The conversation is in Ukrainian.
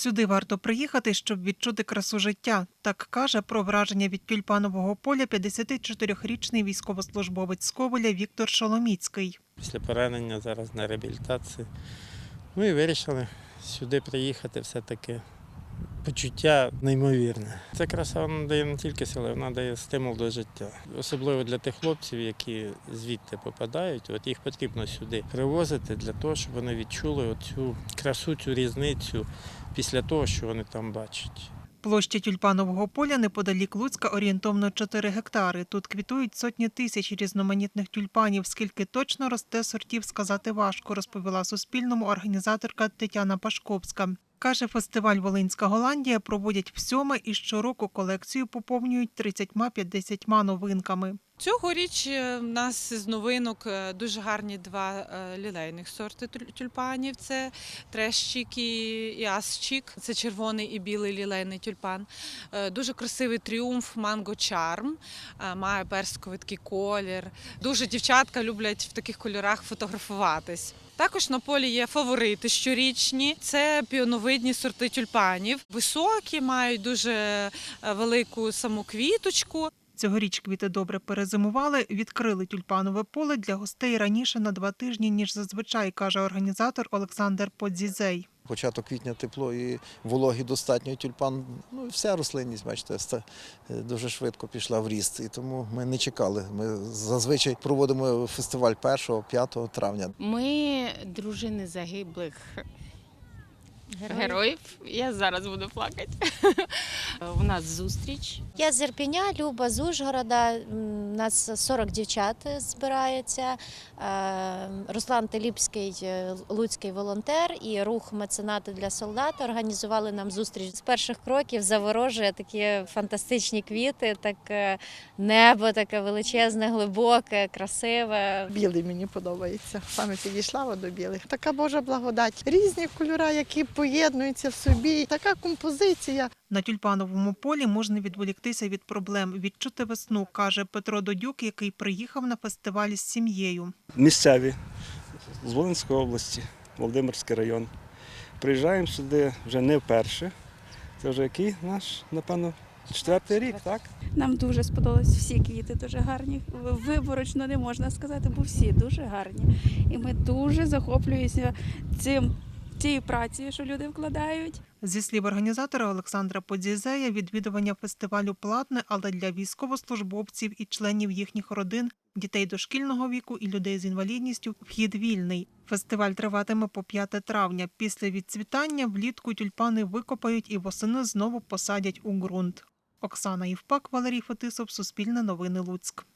Сюди варто приїхати, щоб відчути красу життя. Так каже про враження від тюльпанового поля 54-річний військовослужбовець з Ковеля Віктор Шоломіцький. Після поранення зараз на реабілітації. Ну і вирішили сюди приїхати все-таки. Почуття неймовірне. Ця краса вона дає не тільки сили, вона дає стимул до життя. Особливо для тих хлопців, які звідти попадають. От їх потрібно сюди привозити для того, щоб вони відчули цю красу, цю різницю після того, що вони там бачать. Площа тюльпанового поля неподалік Луцька орієнтовно 4 гектари. Тут квітують сотні тисяч різноманітних тюльпанів. Скільки точно росте сортів, сказати важко, розповіла Суспільному організаторка Тетяна Пашковська. Каже, фестиваль Волинська Голландія проводять всьоме і щороку колекцію поповнюють 30-50 новинками. Цьогоріч е, в нас з новинок е, дуже гарні два е, лілейних сорти тюльпанів. Це трещик і асчик. Це червоний і білий лілейний тюльпан. Дуже красивий тріумф манго чарм. Має персиковий такий колір. Дуже дівчатка люблять в таких кольорах фотографуватись. Також на полі є фаворити щорічні. Це піоновидні сорти тюльпанів. Високі, мають дуже велику саму квіточку. Цьогоріч квіти добре перезимували, відкрили тюльпанове поле для гостей раніше на два тижні, ніж зазвичай, каже організатор Олександр Подзізей. Початок квітня тепло і вологі достатньо. і Тюльпан, ну вся рослинність, бачите, е, дуже швидко пішла в ріст. І тому ми не чекали. Ми зазвичай проводимо фестиваль 1-5 травня. Ми дружини загиблих героїв. Я зараз буду плакати. У нас зустріч. Я з Ірпеня, Люба з Ужгорода. У нас 40 дівчат збирається. Е, Руслан Теліпський, е, луцький волонтер і рух меценати для солдат організували нам зустріч. З перших кроків заворожує такі фантастичні квіти, таке небо таке величезне, глибоке, красиве. Білий мені подобається. Саме підійшла до білих. Така Божа благодать. Різні кольори, які поєднуються в собі. Така композиція. На тюльпановому полі можна відволіктися від проблем, відчути весну, каже Петро Додюк, який приїхав на фестиваль з сім'єю. місцеві з Волинської області, Володимирський район. Приїжджаємо сюди вже не вперше. Це вже який наш, напевно, четвертий рік, так? Нам дуже сподобались всі квіти, дуже гарні. Виборочно не можна сказати, бо всі дуже гарні. І ми дуже захоплюємося цим цією працею, що люди вкладають. Зі слів організатора Олександра Подзізея, відвідування фестивалю платне, але для військовослужбовців і членів їхніх родин, дітей дошкільного віку і людей з інвалідністю вхід вільний. Фестиваль триватиме по 5 травня. Після відцвітання влітку тюльпани викопають і восени знову посадять у ґрунт. Оксана Євпак, Валерій Фетисов, Суспільне новини Луцьк.